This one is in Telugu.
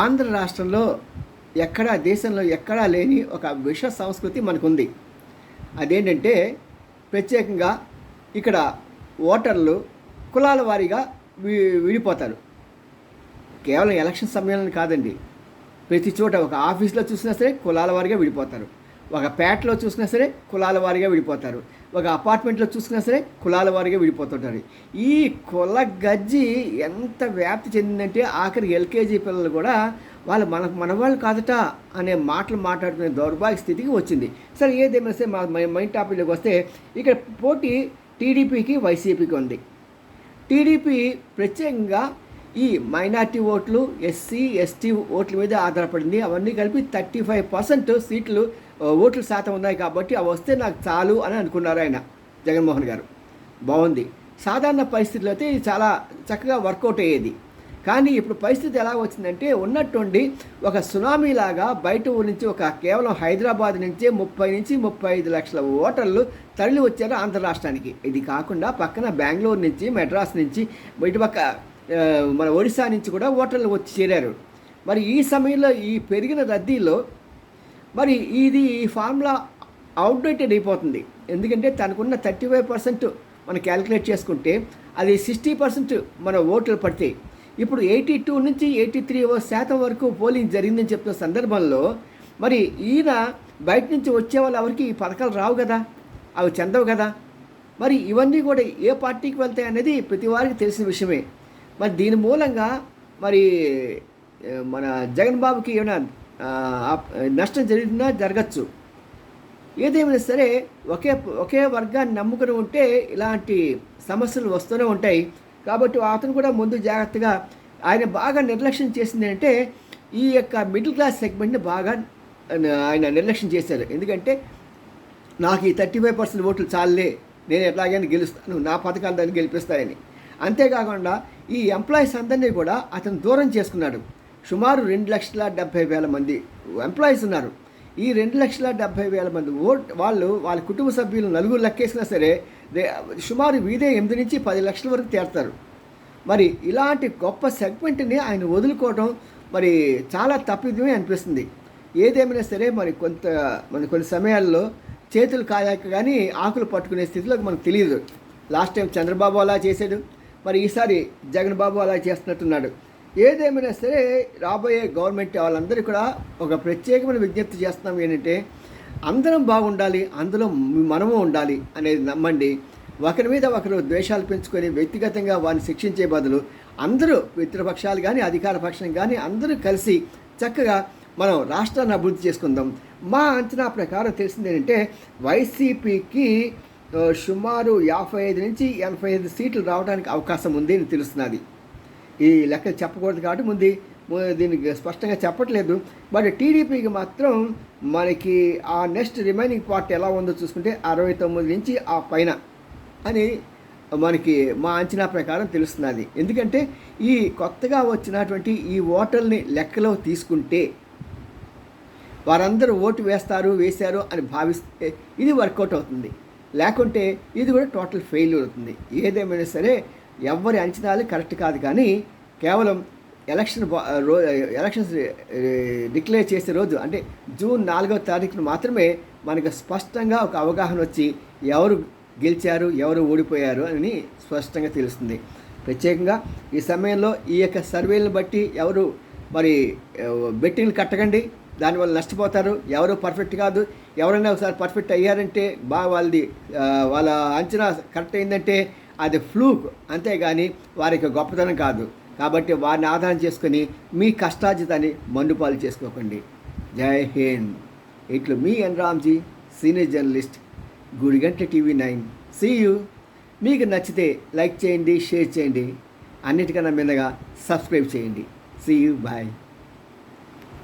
ఆంధ్ర రాష్ట్రంలో ఎక్కడా దేశంలో ఎక్కడా లేని ఒక విష సంస్కృతి మనకుంది. అదేంటంటే ప్రత్యేకంగా ఇక్కడ ఓటర్లు కులాల వారీగా వి విడిపోతారు. కేవలం ఎలక్షన్ సమయంలో కాదండి. ప్రతి చోట ఒక ఆఫీస్లో చూసినా సరే కులాల వారిగా విడిపోతారు. ఒక పేటలో చూసినా సరే కులాల వారిగా విడిపోతారు. ఒక అపార్ట్మెంట్లో చూసినా సరే కులాల వారిగా విడిపోతుంటారు. ఈ కుల గజ్జి ఎంత వ్యాప్తి చెందిందంటే ఆఖరి ఎల్కేజీ పిల్లలు కూడా వాళ్ళు మన మన వాళ్ళు కాదట అనే మాటలు మాట్లాడుకునే దౌర్భాగ్య స్థితికి వచ్చింది. సరే ఏదేమైనా సరే మా మైండ్ టాపిక్లోకి వస్తే ఇక్కడ పోటీ టీడీపీకి వైసీపీకి ఉంది. టీడీపీ ప్రత్యేకంగా ఈ మైనార్టీ ఓట్లు ఎస్సీ ఎస్టీ ఓట్ల మీద ఆధారపడింది. అవన్నీ కలిపి థర్టీ ఫైవ్ పర్సెంట్ సీట్లు ఓట్లు శాతం ఉన్నాయి కాబట్టి అవి వస్తే నాకు చాలు అని అనుకున్నారు ఆయన జగన్మోహన్ గారు. బాగుంది. సాధారణ పరిస్థితుల్లో అయితే ఇది చాలా చక్కగా వర్కౌట్ అయ్యేది. కానీ ఇప్పుడు పరిస్థితి ఎలా వచ్చిందంటే ఉన్నట్టుండి ఒక సునామీ లాగా బయట ఊరి నుంచి ఒక కేవలం హైదరాబాద్ నుంచే ముప్పై నుంచి ముప్పై ఐదు లక్షల ఓటర్లు తరలి వచ్చారు ఆంధ్ర రాష్ట్రానికి. ఇది కాకుండా పక్కన బెంగళూరు నుంచి మెడ్రాస్ నుంచి ఇటుపక్క మన ఒడిశా నుంచి కూడా ఓటర్లు వచ్చి చేరారు. మరి ఈ సమయంలో ఈ పెరిగిన రద్దీలో మరి ఇది ఈ ఫార్ములా అవుట్డేటెడ్ అయిపోతుంది. ఎందుకంటే తనకున్న థర్టీ ఫైవ్ పర్సెంట్ మనం క్యాలిక్యులేట్ చేసుకుంటే అది సిక్స్టీ పర్సెంట్ మన ఓట్లు పడతాయి ఇప్పుడు ఎయిటీ టూ నుంచి ఎయిటీ త్రీ శాతం వరకు పోలింగ్ జరిగిందని చెప్తున్న సందర్భంలో మరి ఈయన బయట నుంచి వచ్చే వాళ్ళు ఎవరికి ఈ పథకాలు రావు కదా? అవి చెందవు కదా? మరి ఇవన్నీ కూడా ఏ పార్టీకి వెళ్తాయి అనేది ప్రతి వారికి తెలిసిన విషయమే. మరి దీని మూలంగా మరి మన జగన్ బాబుకి ఏమైనా నష్టం జరిగినా జరగచ్చు. ఏదేమైనా సరే ఒకే ఒకే వర్గాన్ని నమ్ముకుని ఉంటే ఇలాంటి సమస్యలు వస్తూనే ఉంటాయి. కాబట్టి అతను కూడా ముందు జాగ్రత్తగా ఆయన బాగా నిర్లక్ష్యం చేసింది అంటే ఈ యొక్క మిడిల్ క్లాస్ సెగ్మెంట్ని బాగా ఆయన నిర్లక్ష్యం చేశారు. ఎందుకంటే నాకు ఈ థర్టీ ఫైవ్ పర్సెంట్ ఓట్లు చాలే నేను ఎట్లాగైనా గెలుస్తాను నా పథకాలు దాన్ని గెలిపిస్తాయని అంతేకాకుండా ఈ ఎంప్లాయీస్ అందరినీ కూడా అతను దూరం చేసుకున్నాడు. సుమారు రెండు లక్షల డెబ్భై వేల మంది ఎంప్లాయీస్ ఉన్నారు. ఈ రెండు లక్షల డెబ్భై వేల మంది ఓట్ వాళ్ళు వాళ్ళ కుటుంబ సభ్యులు నలుగురు లెక్కేసినా సరే సుమారు వీదే ఎనిమిది నుంచి పది లక్షల వరకు తీరుతారు. మరి ఇలాంటి గొప్ప సెగ్మెంట్ని ఆయన వదులుకోవడం మరి చాలా తప్పిదమే అనిపిస్తుంది. ఏదేమైనా సరే మరి కొంత మన కొన్ని సమయాల్లో చేతులు కాయాక కానీ ఆకులు పట్టుకునే స్థితిలోకి మనకు తెలియదు. లాస్ట్ టైం చంద్రబాబు అలా చేశాడు. మరి ఈసారి జగన్ బాబు అలా చేస్తున్నట్టున్నాడు. ఏదేమైనా సరే రాబోయే గవర్నమెంట్ వాళ్ళందరూ కూడా ఒక ప్రత్యేకమైన విజ్ఞప్తి చేస్తున్నాం ఏంటంటే అందరం బాగుండాలి అందులో మనము ఉండాలి అనేది నమ్మండి. ఒకరి మీద ఒకరు ద్వేషాలు పెంచుకొని వ్యక్తిగతంగా వారిని శిక్షించే బదులు అందరూ మిత్రపక్షాలు కానీ అధికార పక్షం కానీ అందరూ కలిసి చక్కగా మనం రాష్ట్రాన్ని అభివృద్ధి చేసుకుందాం. మా అంచనా ప్రకారం తెలిసింది ఏంటంటే వైసీపీకి సుమారు యాభై ఐదు నుంచి ఎనభై ఐదు సీట్లు రావడానికి అవకాశం ఉంది అని తెలుస్తున్నది. ఈ లెక్క చెప్పకూడదు కాబట్టి ముందు దీనికి స్పష్టంగా చెప్పట్లేదు. బట్ టీడీపీకి మాత్రం మనకి ఆ నెక్స్ట్ రిమైనింగ్ పార్ట్ ఎలా ఉందో చూసుకుంటే అరవై తొమ్మిది నుంచి ఆ పైన అని మనకి మా అంచనా ప్రకారం తెలుస్తున్నది. ఎందుకంటే ఈ కొత్తగా వచ్చినటువంటి ఈ ఓటర్ని లెక్కలో తీసుకుంటే వారందరూ ఓటు వేస్తారు వేశారు అని భావిస్తే ఇది వర్కౌట్ అవుతుంది. లేకుంటే ఇది కూడా టోటల్ ఫెయిల్యూర్ అవుతుంది. ఏదేమైనా సరే ఎవరి అంచనాలు కరెక్ట్ కాదు కానీ కేవలం ఎలక్షన్ రో ఎలక్షన్స్ డిక్లేర్ చేసే రోజు అంటే జూన్ నాలుగవ తారీఖున మాత్రమే మనకు స్పష్టంగా ఒక అవగాహన వచ్చి ఎవరు గెలిచారు ఎవరు ఓడిపోయారు అని స్పష్టంగా తెలుస్తుంది. ప్రత్యేకంగా ఈ సమయంలో ఈ యొక్క సర్వేలను బట్టి ఎవరు మరి బెట్టింగ్లు కట్టకండి దానివల్ల నష్టపోతారు. ఎవరు పర్ఫెక్ట్ కాదు ఎవరైనా ఒకసారి పర్ఫెక్ట్ అయ్యారంటే బాగా వాళ్ళది వాళ్ళ అంచనా కరెక్ట్ అయిందంటే అది ఫ్లూక్ అంతేగాని వారికి గొప్పతనం కాదు. కాబట్టి వారిని ఆధారం చేసుకొని మీ కష్టార్జితాన్ని మండుపాలు చేసుకోకండి. జై హింద్. ఇట్లు మీ N Ramji senior journalist Gudiganta TV nine. See you మీకు నచ్చితే లైక్ చేయండి షేర్ చేయండి. అన్నిటికన్నా మీదగా సబ్స్క్రైబ్ చేయండి. See you bye